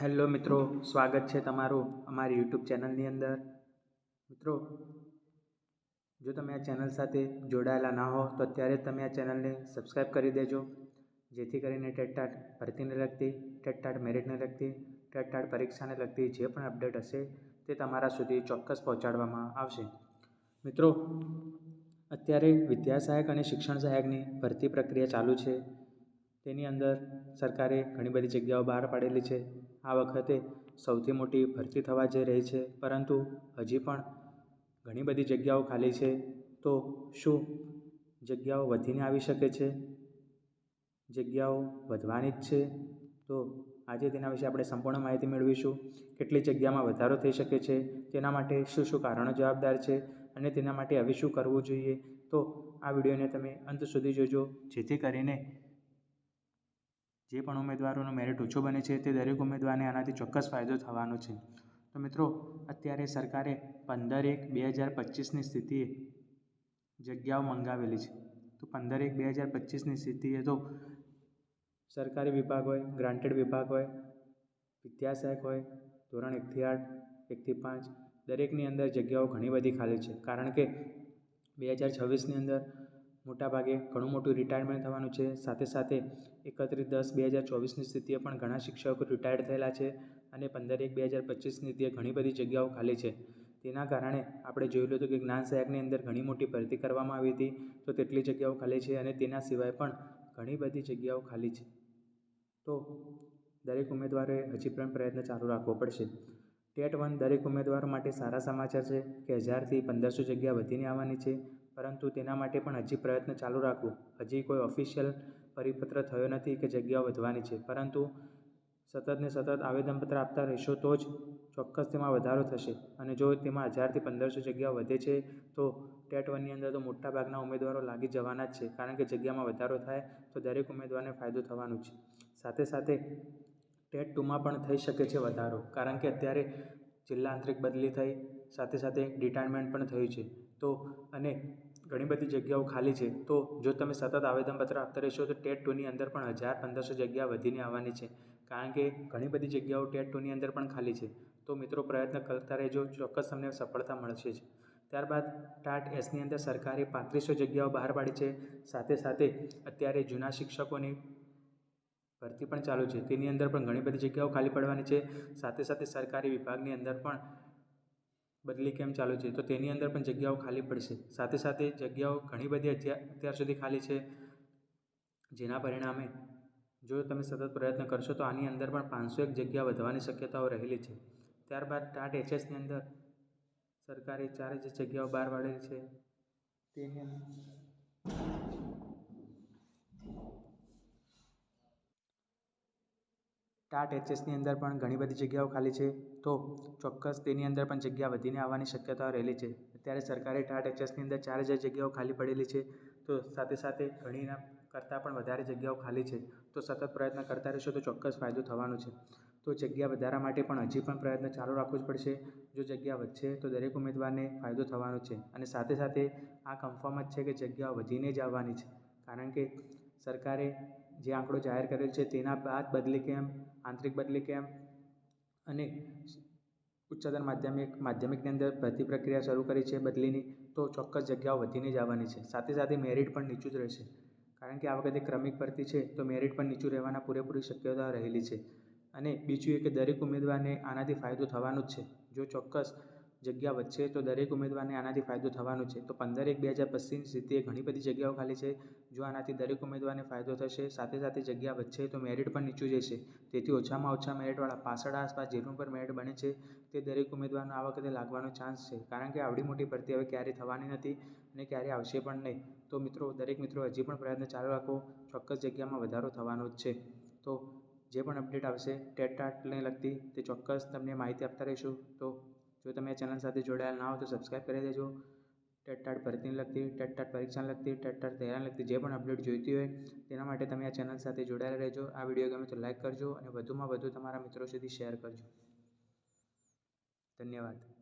Hello મિત્રો, સ્વાગત છે તમારું અમારી યુટ્યુબ ચેનલની અંદર. મિત્રો, જો તમે આ ચેનલ સાથે જોડાયેલા ના હો, તો અત્યારે તમે આ ચેનલને સબસ્ક્રાઈબ કરી દેજો. જેથી કરીને ટેટટાટ ભરતીને લગતી ટેટટાટ મેરિટને લગતી ટેટટાટ પરીક્ષાને લગતી જે પણ અપડેટ હશે, તે તમારા સુધી ચોક્કસ પહોંચાડવામાં આવશે. મિત્રો, અત્યારે વિદ્યા સહાયક અને શિક્ષણ સહાયકની ભરતી પ્રક્રિયા ચાલુ છે. તેની અંદર સરકારે ઘણી બધી જગ્યાઓ બહાર પાડેલી છે. આ વખતે સૌથી મોટી ભરતી થવા જઈ રહી છે. પરંતુ હજી પણ ઘણી બધી જગ્યાઓ ખાલી છે. તો શું જગ્યાઓ વધીને આવી શકે છે? જગ્યાઓ વધવાની જ છે. તો આજે તેના વિશે આપણે સંપૂર્ણ માહિતી મેળવીશું. કેટલી જગ્યામાં વધારો થઈ શકે છે? તેના માટે શું શું કારણો જવાબદાર છે? અને તેના માટે હવે શું કરવું જોઈએ? તો આ વિડીયોને તમે અંત સુધી જોજો. જેથી કરીને જે પણ ઉમેદવારોનો મેરિટ ઓછો બને છે તે દરેક ઉમેદવારને આનાથી ચોક્કસ ફાયદો થવાનો છે. તો મિત્રો, અત્યારે સરકારે પંદર એક બે હજાર પચીસની સ્થિતિએ જગ્યાઓ મંગાવેલી છે. તો પંદર એક બે હજાર પચીસની સ્થિતિએ તો સરકારી વિભાગ હોય ગ્રાન્ટેડ વિભાગ હોય, વિદ્યાસહાયક હોય, ધોરણ એકથી આઠ એકથી પાંચ, દરેકની અંદર જગ્યાઓ ઘણી બધી ખાલી છે. કારણ કે બે હજાર છવ્વીસની અંદર મોટાભાગે ઘણું મોટું રિટાયરમેન્ટ થવાનું છે. સાથે સાથે એકત્રીસ દસ બે હજાર ચોવીસની સ્થિતિએ પણ ઘણા શિક્ષકો રિટાયર્ડ થયેલા છે અને પંદર એક બે હજાર પચીસની સ્થિતિએ ઘણી બધી જગ્યાઓ ખાલી છે. તેના કારણે આપણે જોયેલું હતું કે જ્ઞાન સહાયકની અંદર ઘણી મોટી ભરતી કરવામાં આવી હતી. તો તેટલી જગ્યાઓ ખાલી છે અને તેના સિવાય પણ ઘણી બધી જગ્યાઓ ખાલી છે. તો દરેક ઉમેદવારોએ હજી પણ પ્રયત્ન ચાલુ રાખવો પડશે. ટેટ વન દરેક ઉમેદવારો માટે સારા સમાચાર છે કે હજારથી પંદરસો જગ્યા વધીને આવવાની છે. પરંતુ તેના માટે પણ હજી પ્રયત્ન ચાલુ રાખવું. હજી કોઈ ઓફિશિયલ પરિપત્ર થયો નથી કે જગ્યાઓ વધવાની છે. પરંતુ સતત ને સતત આવેદનપત્ર આપતા રહેશો તો જ ચોક્કસ તેમાં વધારો થશે. અને જો તેમાં હજારથી પંદરસો જગ્યાઓ વધે છે, તો ટેટ વનની અંદર તો મોટાભાગના ઉમેદવારો લાગી જવાના જ છે. કારણ કે જગ્યામાં વધારો થાય તો દરેક ઉમેદવારને ફાયદો થવાનો છે. સાથે સાથે ટેટ ટુમાં પણ થઈ શકે છે વધારો. કારણ કે અત્યારે જિલ્લા આંતરિક બદલી થઈ, સાથે સાથે રિટાયરમેન્ટ પણ થયું છે. તો અને ઘણી બધી જગ્યાઓ ખાલી છે. તો જો તમે સતત આવેદનપત્ર આપતા રહેશો, તો ટેટ ટુની અંદર પણ હજાર પંદરસો જગ્યા વધીને આવવાની છે. કારણ કે ઘણી બધી જગ્યાઓ ટેટ ટુની અંદર પણ ખાલી છે. તો મિત્રો, પ્રયત્ન કરતા રહેજો. ચોક્કસ તમને સફળતા મળશે જ. ત્યારબાદ ટાટ એસની અંદર સરકારે પાંત્રીસો જગ્યાઓ બહાર પાડી છે. સાથે સાથે અત્યારે જૂના શિક્ષકોની ભરતી પણ ચાલુ છે. તેની અંદર પણ ઘણી બધી જગ્યાઓ ખાલી પડવાની છે. સાથે સાથે સરકારી વિભાગની અંદર પણ બદલી કેમ ચાલુ છે? તો તેની અંદર પણ જગ્યાઓ ખાલી પડશે. સાથે સાથે જગ્યાઓ ઘણી બધી અત્યાર સુધી ખાલી છે. જેના પરિણામે જો તમે સતત પ્રયત્ન કરશો તો આની અંદર પણ પાંચસો એક જગ્યા વધવાની શક્યતાઓ રહેલી છે. ત્યારબાદ ટાટ એચએસની અંદર સરકારે ચાર જે જગ્યાઓ બહાર પાડેલી છે. તેની ટાટ એચએસની અંદર પણ ઘણી બધી જગ્યાઓ ખાલી છે. તો ચોક્કસ તેની અંદર પણ જગ્યા વધીને આવવાની શક્યતાઓ રહેલી છે. અત્યારે સરકારે ટાટ એચએસની અંદર ચાર હજાર જગ્યાઓ ખાલી પડેલી છે. તો સાથે સાથે ઘણીના કરતાં પણ વધારે જગ્યાઓ ખાલી છે. તો સતત પ્રયત્ન કરતા રહેશો તો ચોક્કસ ફાયદો થવાનો છે. તો જગ્યા વધારા માટે પણ હજી પણ પ્રયત્ન ચાલુ રાખવો જ પડશે. જો જગ્યા વધશે તો દરેક ઉમેદવારને ફાયદો થવાનો છે. અને સાથે સાથે આ કન્ફર્મ જ છે કે જગ્યાઓ વધીને જ આવવાની છે. કારણ કે સરકારે જે આંકડો જાહેર કરેલ છે તેના બાદ બદલી કેમ્પ આંતરિક બદલી કેમ્પ અને ઉચ્ચતર માધ્યમિક, માધ્યમિકની અંદર ભરતી પ્રક્રિયા શરૂ કરી છે બદલીની, તો ચોક્કસ જગ્યાઓ વધીને જ આવવાની છે. સાથે સાથે મેરિટ પણ નીચું જ રહેશે. કારણ કે આ વખતે ક્રમિક ભરતી છે, તો મેરિટ પણ નીચું રહેવાના પૂરેપૂરી શક્યતા રહેલી છે. અને બીજું એ કે દરેક ઉમેદવારને આનાથી ફાયદો થવાનો જ છે. જો ચોક્કસ જગ્યા વધશે તો દરેક ઉમેદવારને આનાથી ફાયદો થવાનો છે. તો પંદર એક બે હજાર પચીસની સ્થિતિએ ઘણી બધી જગ્યાઓ ખાલી છે. જો આનાથી દરેક ઉમેદવારને ફાયદો થશે, સાથે સાથે જગ્યા વધશે તો મેરિટ પણ નીચું જશે. તેથી ઓછામાં ઓછા મેરિટવાળા પાસળ આસપાસ જેટલું પણ મેરિટ બને છે, તે દરેક ઉમેદવારનો આ વખતે લાગવાનો ચાન્સ છે. કારણ કે આવડી મોટી ભરતી હવે ક્યારેય થવાની નથી અને ક્યારેય આવશે પણ નહીં. તો મિત્રો, દરેક મિત્રો હજી પણ પ્રયત્ન ચાલુ રાખો. ચોક્કસ જગ્યામાં વધારો થવાનો જ છે. તો જે પણ અપડેટ આવશે, ટેટ ટાટને લગતી તે ચોક્કસ તમને માહિતી આપતા રહીશું. તો જો તમે ચેનલ સાથે જોડાયેલ ના હો તો સબસ્ક્રાઈબ કરી દેજો. ટેટ ટાટ ભરતીને લગતી, ટેટ ટાટ પરીક્ષાને લગતી, ટેટ ટાટ તૈયારીને લગતી, જે પણ અપડેટ જોઈતી હોય, તેના માટે તમે આ ચેનલ સાથે જોડાયેલા રહેજો. આ વીડિયો ગમે તો લાઇક કરજો અને વધુમાં વધુ તમારા મિત્રો સુધી શેર કરજો. ધન્યવાદ.